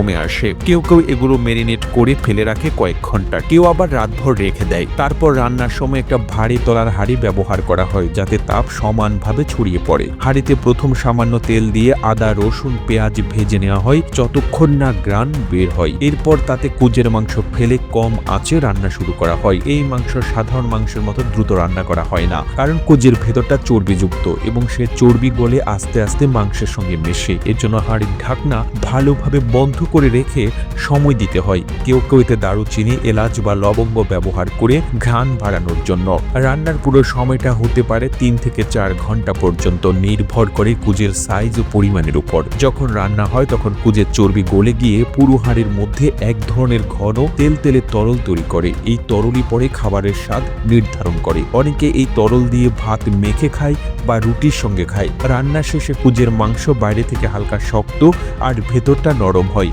কমে আসে। কেউ কেউ এগুলো মেরিনেট করে ফেলে রাখে কয়েক ঘণ্টা। কেউ আবার রাতভর রেখে দেয়। তারপর রান্নার সময় একটা ভারী তলার হাঁড়ি ব্যবহার করা হয়, যাতে তাপ সমানভাবে ছড়িয়ে পড়ে। হাঁড়িতে প্রথম সামান্য তেল দিয়ে আদা, রসুন, পেঁয়াজ ভেজে নেওয়া হয়। যতক্ষণ না গ্রান বের হয়, এরপর তাতে কুজের মাংস ফেলে কম আঁচে রান্না শুরু করা হয়। এই মাংস সাধারণ মাংসের মতো দ্রুত রান্না করা হয় না, কারণ কুজের ভেতরটা চর্বিযুক্ত এবং সে চর্বি গলে আস্তে আস্তে মাংসের সঙ্গে মেশে। এর জন্য হাঁড়ির ঢাকনা ভালোভাবে বন্ধ করে রেখে সময় দিতে হয়। কেউ কেউ এতে দারুচিনি এলাচ বা লবঙ্গ ব্যবহার করে ঘ্রাণ বাড়ানোর জন্য। রান্নার পুরো সময়টা হতে পারে তিন থেকে চার ঘণ্টা পর্যন্ত নির্ভর করে কুজের সাইজ ও পরিমাণের উপর। যখন রান্না হয়, তখন কুজের চর্বি গলে গিয়ে পুরো হাঁড়ির মধ্যে এক ধরনের ঘন তেল তেলে তরল তৈরি করে। এই তরলই পরে খাবারের স্বাদ নির্ধারণ করে। অনেকে এই তরল দিয়ে ভাত মেখে খায় বা রুটির সঙ্গে খায়। রান্না শেষে কুজের মাংস বাইরে থেকে হালকা শক্ত আর ভেতরটা নরম হয়।